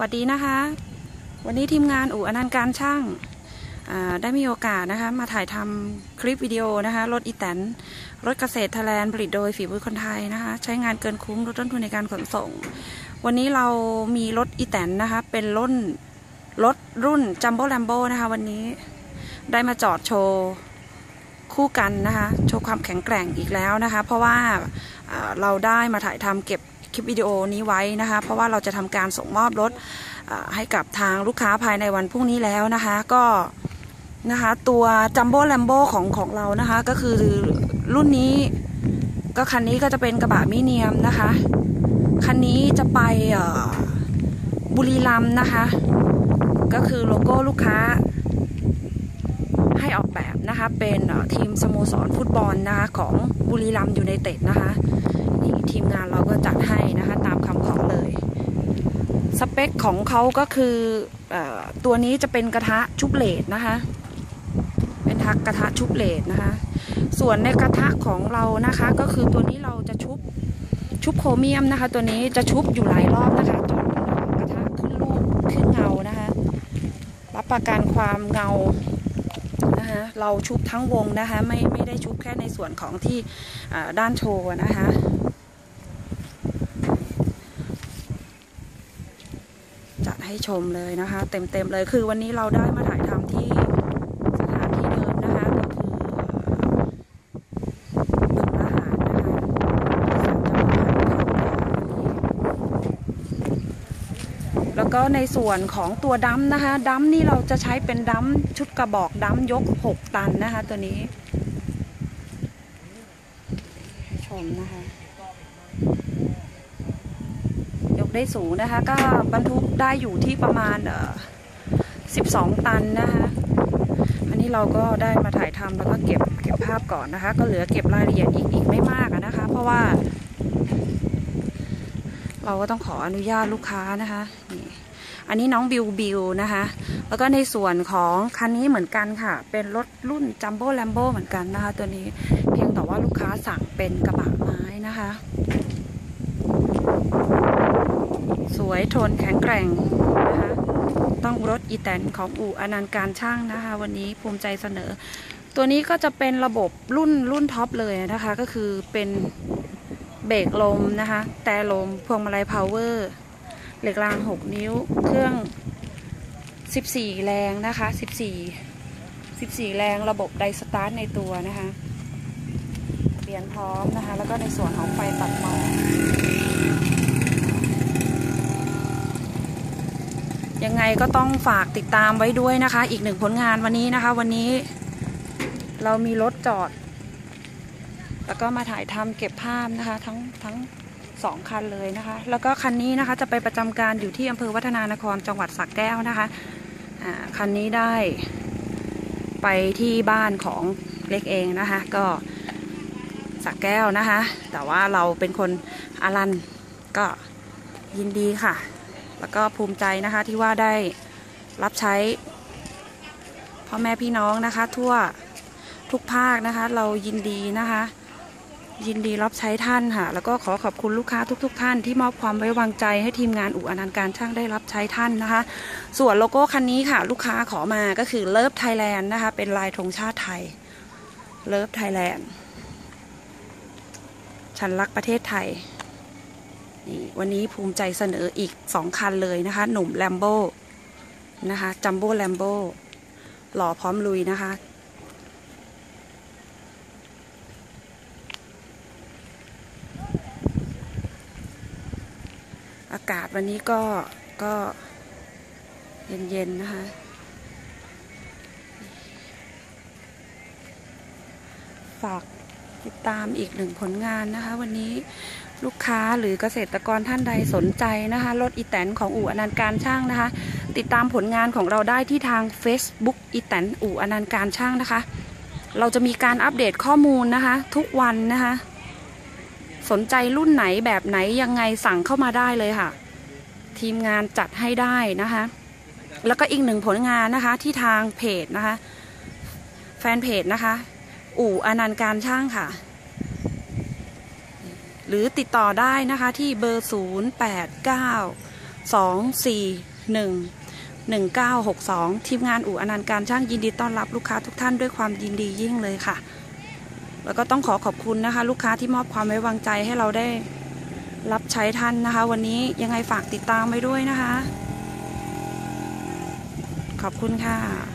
วัสดีนะคะ วันนี้ทีมงานอู่อนันต์การช่างาได้มีโอกาสนะคะ มาถ่ายทำคลิปวิดีโอนะคะ รถอีแตน รถเกษตรไทยแลนด์ผลิตโดยฝีมือคนไทยนะคะ ใช้งานเกินคุ้มลดต้นทุนในการขนส่ง วันนี้เรามีรถอีแตนนะคะ เป็นรุ่นรถรุ่นจัมโบ้แลมโบนะคะ วันนี้ได้มาจอดโชว์คู่กันนะคะ โชว์ความแข็งแกร่งอีกแล้วนะคะ เพราะว่าอ่าเราได้มาถ่ายทำเก็บ คลิปวิดีโอนี้ไว้นะคะ เพราะว่าเราจะทำการส่งมอบรถให้กับทางลูกค้าภายในวันพรุ่งนี้แล้วนะคะ ก็นะคะตัวจัมโบ้แลมโบ้ของของเรานะคะ ก็คือรุ่นนี้ ก็คันนี้ก็จะเป็นกระบะมิเนียมนะคะ คันนี้จะไปบุรีรัมนะคะ ก็คือโลโก้ลูกค้าให้ออกแบบนะคะ เป็นทีมสโมสรฟุตบอลนะคะของบุรีรัมยูไนเต็ดนะคะ นี่ทีมงานเราก็จัดให้นะคะตามคำขอเลย สเปคของเขาก็คืออตัวนี้จะเป็นกระทะชุบเลดนะคะเป็นทักกระทะชุบเลดนะคะ ส่วนในกระทะของเรานะคะก็คือตัวนี้เราจะชุบชุบโครเมียมนะคะ ตัวนี้จะชุบอยู่หลายรอบนะคะจนกระทะขึ้นรูปขึ้นเงานะคะ รับประกันความเงานะคะเราชุบทั้งวงนะคะไม่ไม่ได้ชุบแค่ในส่วนของที่ด้านโชว์นะคะ จัด ให้ชมเลยนะคะ เต็มๆเลยคือวันนี้เราได้มาถ่ายทำที่สถานที่เดิมนะคะก็คือบึงอาหารนะคะแล้วก็ในส่วนของตัวดัมนะคะดัมนี่เราจะใช้เป็นดัมชุดกระบอกดัมยก 6 ตันนะคะ ตัวนี้ชมนะคะ ได้สูงนะคะ ก็บรรทุกได้อยู่ที่ประมาณเออ12 ตันนะคะ อันนี้เราก็ได้มาถ่ายทำแล้วก็เก็บเก็บภาพก่อนนะคะ ก็เหลือเก็บรายละเอียดอีกอีกไม่มากนะคะ เพราะว่า เราก็ต้องขออนุญาตลูกค้านะคะนี่อันนี้น้องบิวบิวนะคะ แล้วก็ในส่วนของคันนี้เหมือนกันค่ะ เป็นรถรุ่นจัมโบ้แลมโบ้เหมือนกันนะคะ ตัวนี้เพียงแต่ว่าลูกค้าสั่งเป็นกระบะไม้นะคะ สวยทนแข็งแกร่งนะคะต้องรถอีแตนของอู่อนันต์การช่างนะคะ วันนี้ภูมิใจเสนอ ตัวนี้ก็จะเป็นระบบรุ่นรุ่นท็อปเลยนะคะ ก็คือเป็นเบรกลมนะคะ แต่ลมพวงมาลัยพาวเวอร์เหล็กราง 6 นิ้ว เครื่อง 14 แรงนะคะ 14 14 แรงระบบไดสตาร์ทในตัวนะคะเปลี่ยนพร้อมนะคะ แล้วก็ในส่วนของไฟตัดหมอก ยังไงก็ต้องฝากติดตามไว้ด้วยนะคะ อีกหนึ่งผลงานวันนี้นะคะ วันนี้เรามีรถจอด แล้วก็มาถ่ายทำเก็บภาพนะคะ ทั้งทั้งสองคันเลยนะคะ แล้วก็คันนี้นะคะจะไปประจำการอยู่ที่อำเภอวัฒนานครจังหวัดสระแก้วนะคะคันนี้ได้ไปที่บ้านของเล็กเองนะคะ ก็สระแก้วนะคะ แต่ว่าเราเป็นคนอารันก็ยินดีค่ะ แล้วก็ภูมิใจนะคะที่ว่าได้รับใช้พ่อแม่พี่น้องนะคะ ทั่วทุกภาคนะคะ เรายินดีนะคะ ยินดีรับใช้ท่านค่ะ แล้วก็ขอขอบคุณลูกค้าทุกๆท่านที่มอบความไว้วางใจให้ทีมงานอู่อนันต์การช่างได้รับใช้ท่านนะคะ ส่วนโลโก้คันนี้ค่ะ ลูกค้าขอมาก็คือเลิฟไทยแลนด์นะคะ เป็นลายธงชาติไทยเลิฟไทยแลนด์ฉันรักประเทศไทย นี่วันนี้ภูมิใจเสนออีกสองคันเลยนะคะ หนุ่มแลมโบ้นะคะจัมโบ้แลมโบ้หล่อพร้อมลุยนะคะ อากาศวันนี้ก็ก็เย็น ๆ นะคะ ฝาก ติดตามอีกหนึ่งผลงานนะคะ วันนี้ลูกค้าหรือเกษตรกรท่านใดสนใจนะคะรถอีแตนของอู่อนันต์การช่างนะคะ ติดตามผลงานของเราได้ที่ทาง Facebook อีแตนอู่อนันต์การช่างนะคะ เราจะมีการอัปเดตข้อมูลนะคะ ทุกวันนะคะ สนใจรุ่นไหนแบบไหนยังไงสั่งเข้ามาได้เลยค่ะ ทีมงานจัดให้ได้นะคะ แล้วก็อีกหนึ่งผลงานนะคะที่ทางเพจนะคะ แฟนเพจนะคะ อู่อนันต์การช่างค่ะ หรือติดต่อได้นะคะที่เบอร์ 0892411962 ทีมงานอู่อนันต์การช่างยินดีต้อนรับลูกค้าทุกท่านด้วยความยินดียิ่งเลยค่ะ แล้วก็ต้องขอขอบคุณนะคะ ลูกค้าที่มอบความไว้วางใจให้เราได้รับใช้ท่านนะคะ วันนี้ยังไงฝากติดตามไว้ด้วยนะคะ ขอบคุณค่ะ